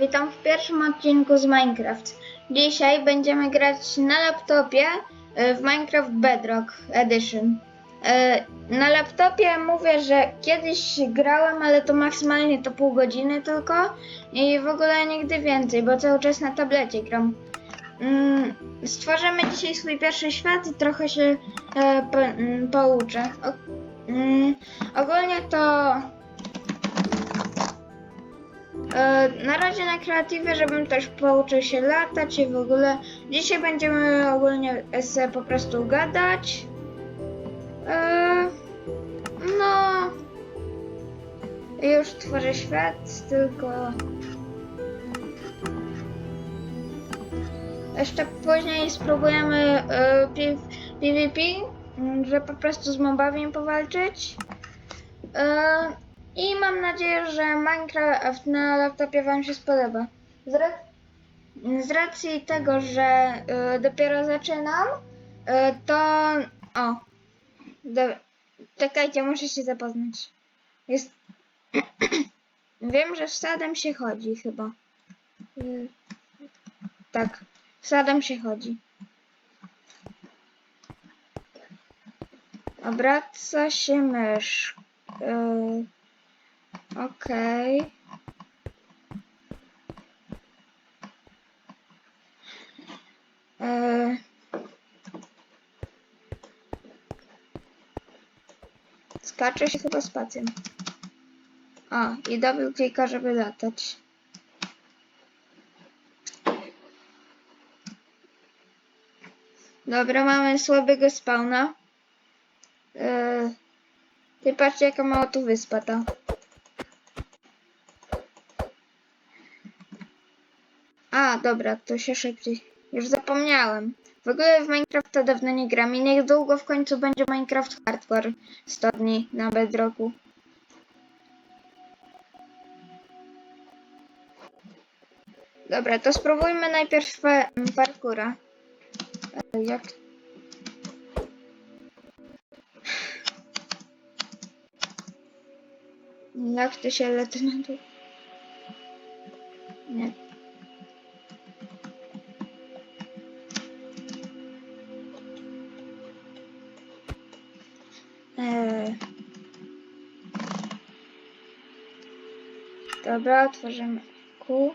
Witam w pierwszym odcinku z Minecraft. Dzisiaj będziemy grać na laptopie e, w Minecraft Bedrock Edition. E, Na laptopie mówię, że kiedyś grałem, ale to maksymalnie to pół godziny tylko i w ogóle nigdy więcej, bo cały czas na tablecie gram. Mm, Stworzymy dzisiaj swój pierwszy świat i trochę się e, mm, pouczę. Mm, ogólnie to Na razie na kreatywie, żebym też pouczył się latać i w ogóle. Dzisiaj będziemy ogólnie sobie po prostu gadać. E, No. Już tworzę świat, tylko. Jeszcze później spróbujemy e, PvP, m, że po prostu z mobami powalczyć. E, i mam nadzieję, że Minecraft na laptopie Wam się spodoba. Z, z racji tego, że y, dopiero zaczynam, y, to. O. Do, czekajcie, muszę się zapoznać. Jest. Wiem, że z sadem się chodzi chyba. Y, tak, z sadem się chodzi. Obraca się mysz. Okej. Eee. Skacze się chyba spacją. A, i double klika, żeby latać. Dobra, mamy słabego spawna. Eee. Ty patrzcie, jaka mała tu wyspa ta. A, dobra, to się szybciej. Już zapomniałem. W ogóle w Minecrafta dawno nie gram i niedługo w końcu będzie Minecraft Hardcore 100 dni na Bedrocku. Dobra, to spróbujmy najpierw pa- parkura. E, Jak... Jak ty się lety na dół? Nie. Dobra, otworzymy kół.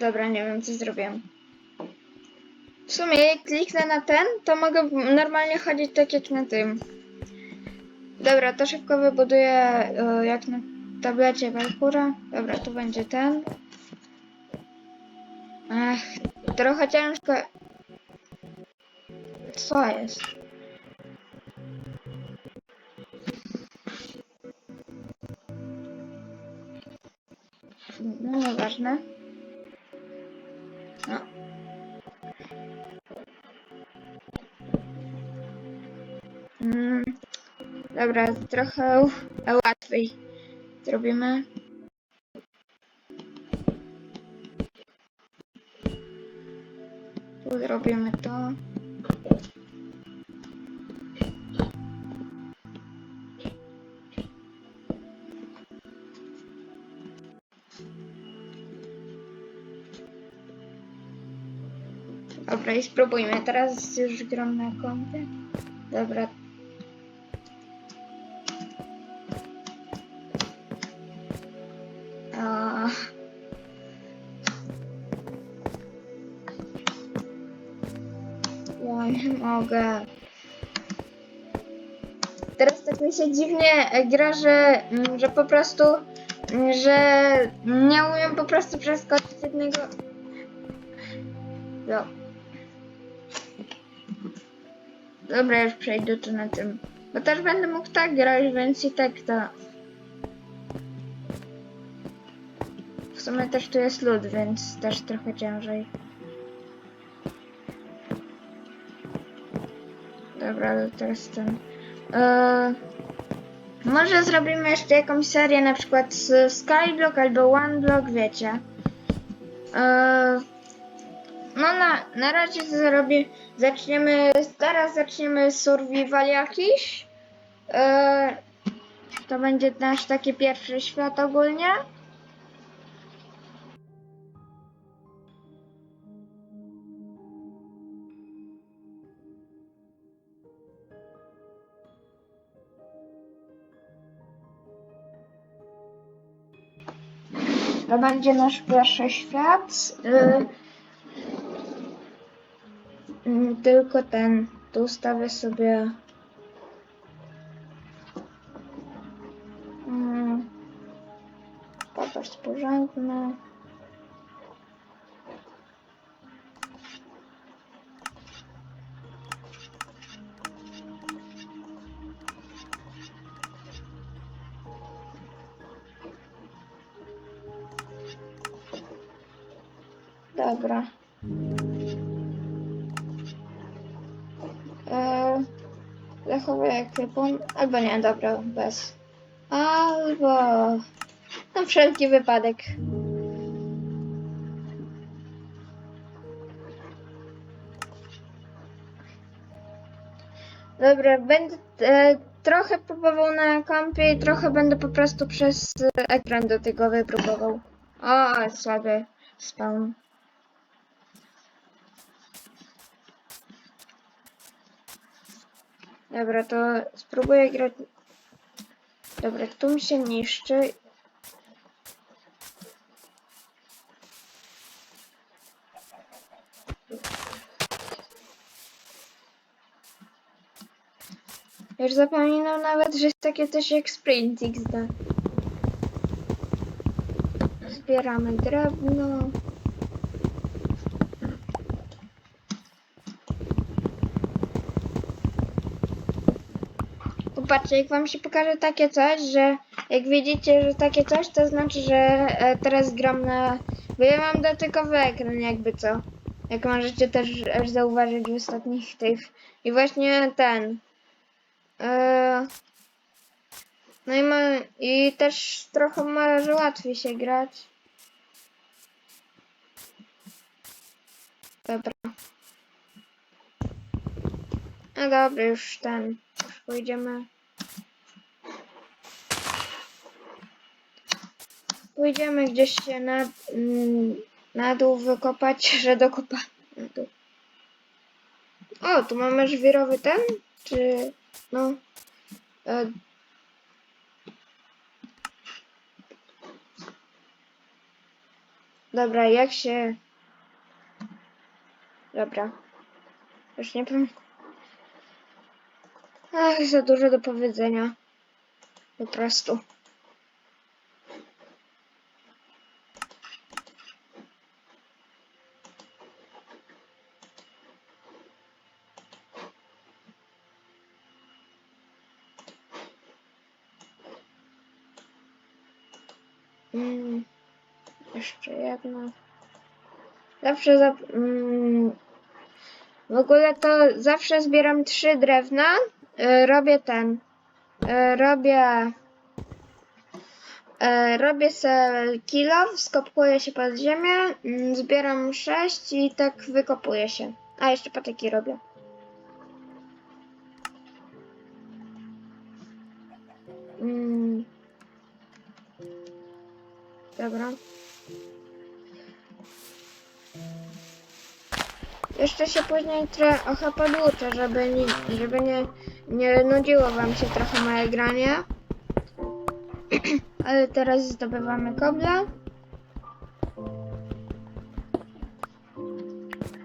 Dobra, nie wiem co zrobiłem. W sumie jak kliknę na ten, to mogę normalnie chodzić tak jak na tym. Dobra, to szybko wybuduję jak na tablecie parkura. Dobra, tu będzie ten. Ech, trochę ciężko. Co jest? Mm, dobra, trochę łatwiej zrobimy. Tu zrobimy to. Dobra, i spróbujmy. Teraz już gram na kompie. Dobra. Ja nie mogę. Teraz tak mi się dziwnie gra, że, mm, że po prostu, mm, że nie umiem po prostu przeskoczyć jednego. No. Dobra, już przejdę tu na tym. Bo też będę mógł tak grać, więc i tak to. W sumie też tu jest lód, więc też trochę ciężej. Dobra, ale teraz ten. Eee, może zrobimy jeszcze jakąś serię, na przykład Skyblock albo OneBlock, wiecie. Eee, no na, na razie zrobię, zaczniemy, teraz zaczniemy survival jakiś. Eee, To będzie nasz taki pierwszy świat ogólnie. To będzie nasz pierwszy świat. Y, mm, tylko ten. Tu ustawię sobie. Mm, Popatrz porządny. Dobra. Eee, zachowuję. Albo nie, dobra, bez. Albo na wszelki wypadek. Dobra, będę e, trochę próbował na kompie i trochę będę po prostu przez ekran dotykowy próbował. O, słaby spawn. Dobra, to spróbuję grać. Dobra, tu mi się niszczy. Już zapominam nawet, że jest takie coś jak Sprint XD. Zbieramy drewno. Popatrzcie, jak wam się pokaże takie coś, że jak widzicie, że takie coś, to znaczy, że e, teraz gram na... Bo ja mam dotykowy ekran, jakby co. Jak możecie też zauważyć w ostatnich tych. I właśnie ten. E, no i, ma, i też trochę może łatwiej się grać. Dobra. No dobra, już ten. Już pójdziemy. Pójdziemy gdzieś się na, mm, na dół wykopać, że dokopa. Na dół. O, tu mamy żwirowy ten? Czy. No. E, dobra, jak się. Dobra. Już nie pamiętam. Ach, za dużo do powiedzenia. Po prostu. Mm, jeszcze jedno. Zawsze za, mm, w ogóle to zawsze zbieram trzy drewna. Y, robię ten. Y, robię. y, robię se kilo, skopkuję się pod ziemię, mm, zbieram sześć i tak wykopuję się. A jeszcze patyki robię. Dobra. Jeszcze się później trochę ocha podłuczę, żeby, nie, żeby nie, nie nudziło wam się trochę moje granie. Ale teraz zdobywamy kobla.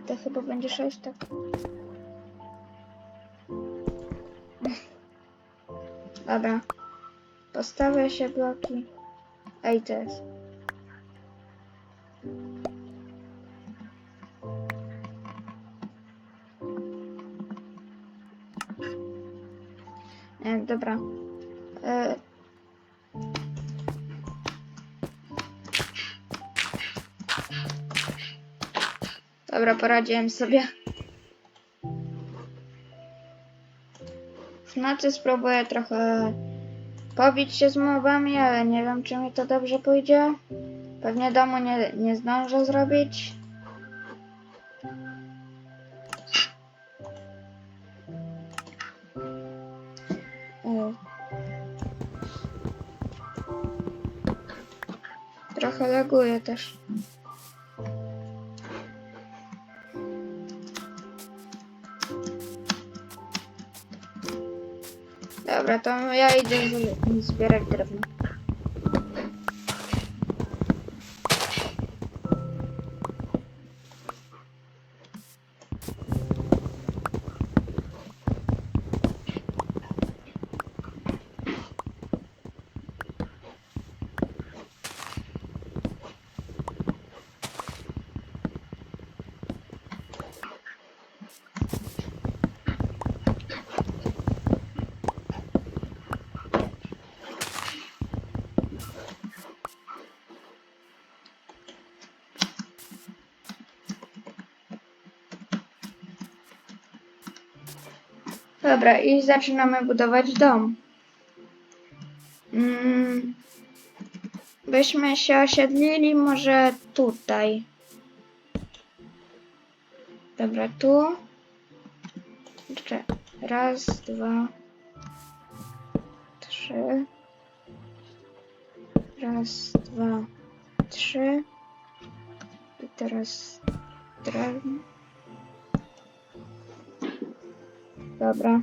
To chyba będzie 6, tak? Dobra. Postawię się bloki. Ej, to jest. Dobra. E... Dobra, poradziłem sobie. Znaczy spróbuję trochę pobić się z mobami, ale nie wiem czy mi to dobrze pójdzie. Pewnie domu nie, nie zdążę zrobić. Trochę laguje też. Dobra, to ja idę z- Dobra, i zaczynamy budować dom. Mm, byśmy się osiedlili może tutaj. Dobra, tu. Jeszcze raz, dwa, trzy. Raz, dwa, trzy. I teraz drewno. Dobra.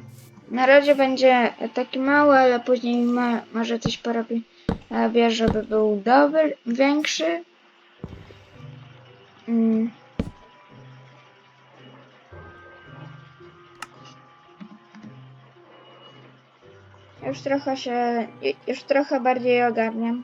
Na razie będzie taki mały, ale później ma, może coś porobi, robię, żeby był dobry, większy. Mm. Już trochę się, już trochę bardziej ogarniam.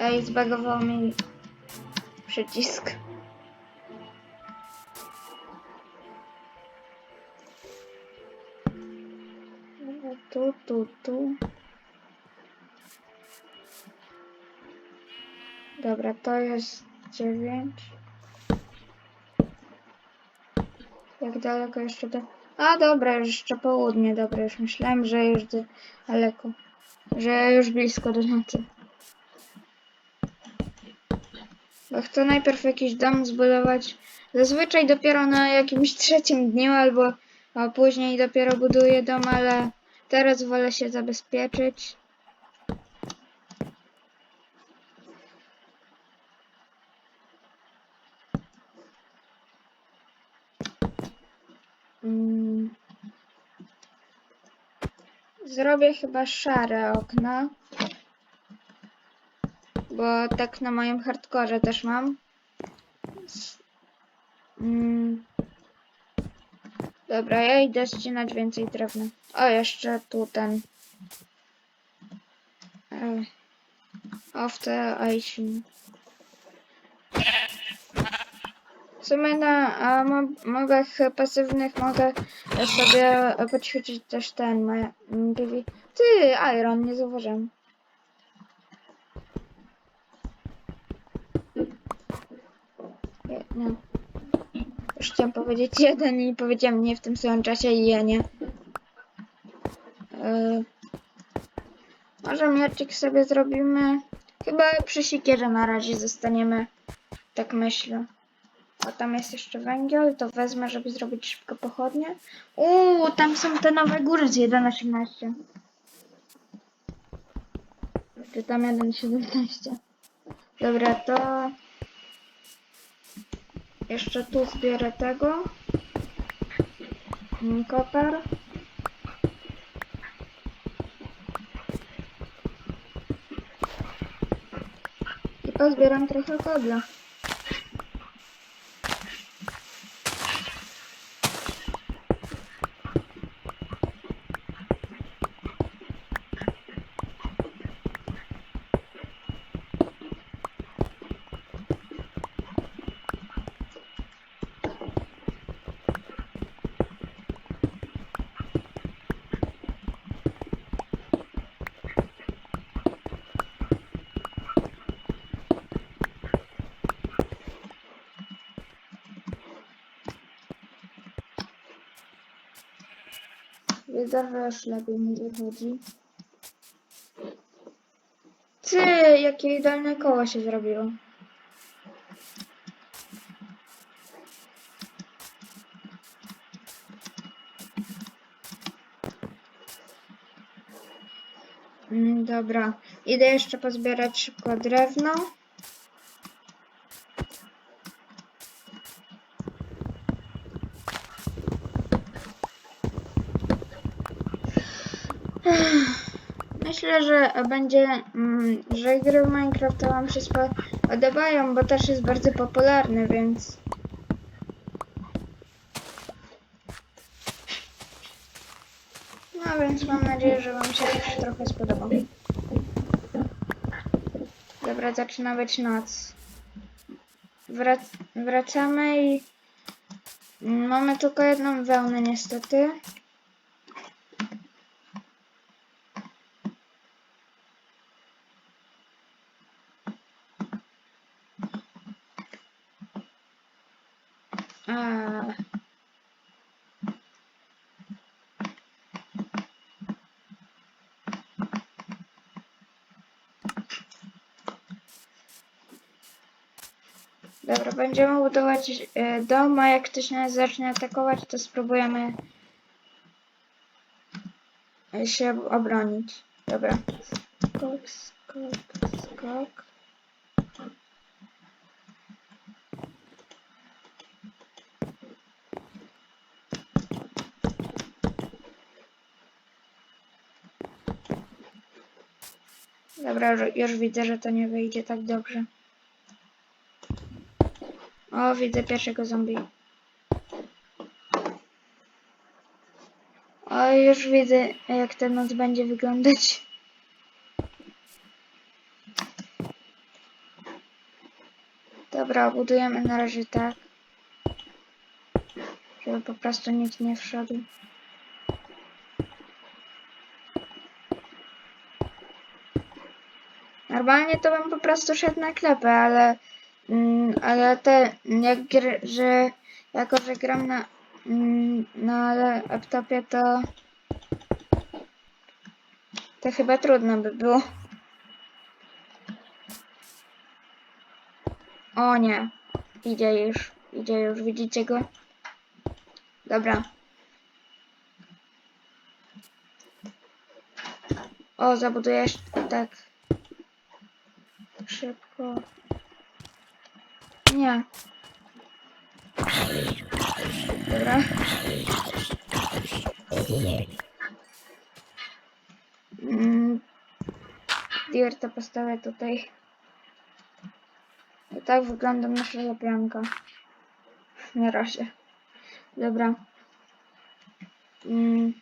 Ej, zbagował mi przycisk. Tu, tu, tu. Dobra, to jest 9. Jak daleko jeszcze do... A dobra, jeszcze południe, dobra, już myślałem, że już daleko. Że już blisko do nocy. Bo chcę najpierw jakiś dom zbudować. Zazwyczaj dopiero na jakimś trzecim dniu albo a później dopiero buduję dom, ale teraz wolę się zabezpieczyć. Mm. Zrobię chyba szare okna. Bo tak na moim hardkorze też mam. Mm. Dobra, ja idę ścinać więcej drewna. O, jeszcze tu ten. E, Off the icing. W sumie na a, mo- mogach pasywnych mogę sobie podświecić też ten mm. Ty, Iron, nie zauważyłem. No. Już chciałam powiedzieć jeden i powiedziałem nie w tym samym czasie i ja nie. Yy, może mieczyk sobie zrobimy. Chyba przy sikierze na razie zostaniemy. Tak myślę. A tam jest jeszcze węgiel, to wezmę, żeby zrobić szybko pochodnie. Uuu, tam są te nowe góry z 1.18. Czy tam 1.17. Dobra, to... Jeszcze tu zbierę tego. Kopar. I pozbieram trochę kobla. Już lepiej mi wychodzi. Ty, jakie idealne koło się zrobiło. Mm, Dobra, idę jeszcze pozbierać szybko drewno. Myślę, że będzie, mm, że gry w Minecraft Wam się podobają, bo też jest bardzo popularny, więc no więc mam nadzieję, że Wam się też trochę spodoba. Dobra, zaczyna być noc. Wrac wracamy i mamy tylko jedną wełnę niestety. Dobra, będziemy budować e, dom, a jak ktoś nas zacznie atakować, to spróbujemy się obronić. Dobra. Skok, skok, skok. Dobra, już widzę, że to nie wyjdzie tak dobrze. O, widzę pierwszego zombie. O, już widzę, jak ta noc będzie wyglądać. Dobra, budujemy na razie tak. Żeby po prostu nikt nie wszedł. Normalnie to bym po prostu szedł na klepę, ale mm, ale te jak gr, że jako że gram na mm, na laptopie to to chyba trudno by było. O nie, idzie już, idzie już, widzicie go? Dobra. O, zabuduję jeszcze tak szybko. Nie. Dobra. Mm. Dirta postawię tutaj. I tak wygląda nasza zapranka. Na razie. Dobra. Mm.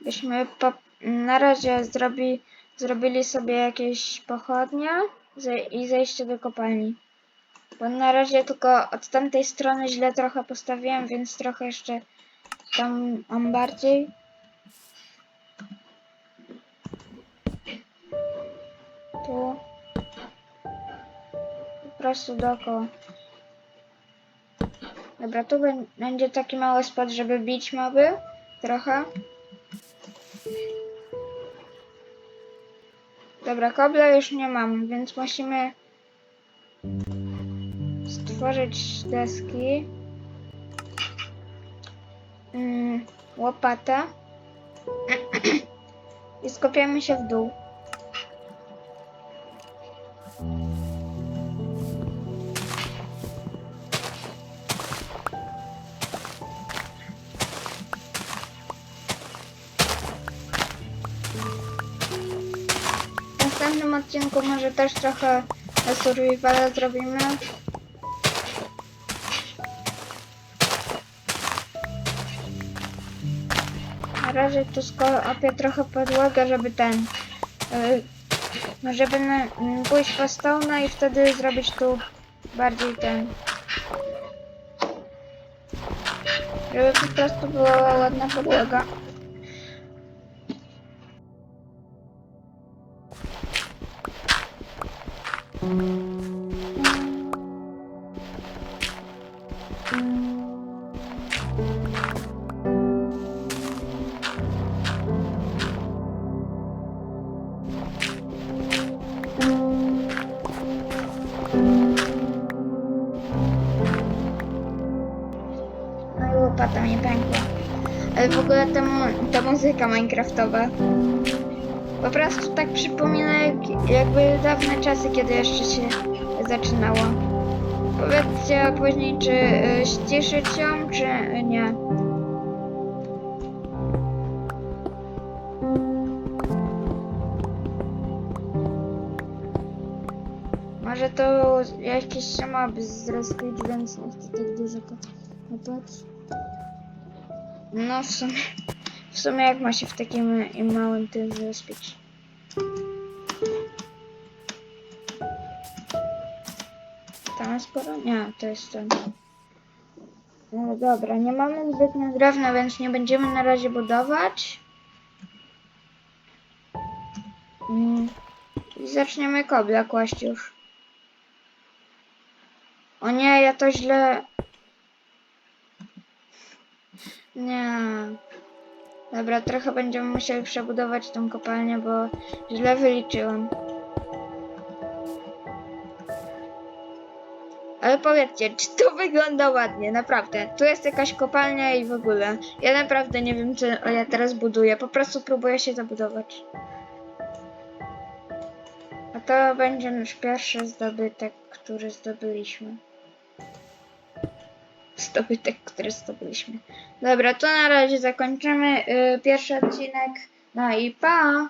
Byśmy po, na razie zrobi, zrobili sobie jakieś pochodnie i zejście do kopalni. Bo na razie tylko od tamtej strony źle trochę postawiłem, więc trochę jeszcze tam mam bardziej. Tu. Po prostu dookoła. Dobra, tu bę- będzie taki mały spot, żeby bić moby. Trochę. Dobra, kobla już nie mam, więc musimy stworzyć deski. Mm, łopatę. I skopiemy się w dół. W następnym odcinku może też trochę survivala zrobimy. Razie tu skopię trochę podłogę, żeby ten... No żeby pójść po stołna i wtedy zrobić tu bardziej ten... Żeby po prostu była ładna podłoga. Minecraftowa po prostu tak przypomina jak, jakby dawne czasy, kiedy jeszcze się zaczynało. Powiedzcie później, czy y, ściszyć ją, czy nie. Może to jakieś się moby zrespić, więc nie chcę tak dużo kopać. No w sumie, w sumie jak ma się w takim małym tym zrespić. Tam sporo? Nie, to jest ten. No dobra, nie mamy zbytnio drewna, więc nie będziemy na razie budować. Mm. I zaczniemy kobla kłaść już. O nie, ja to źle... Nie. Dobra, trochę będziemy musieli przebudować tą kopalnię, bo źle wyliczyłem. Ale powiedzcie, czy to wygląda ładnie, naprawdę. Tu jest jakaś kopalnia i w ogóle. Ja naprawdę nie wiem, co ja teraz buduję. Po prostu próbuję się zabudować. A to będzie nasz pierwszy zdobytek, który zdobyliśmy. Zdobytek, który zdobyliśmy. Dobra, to na razie zakończymy y, pierwszy odcinek. No i pa!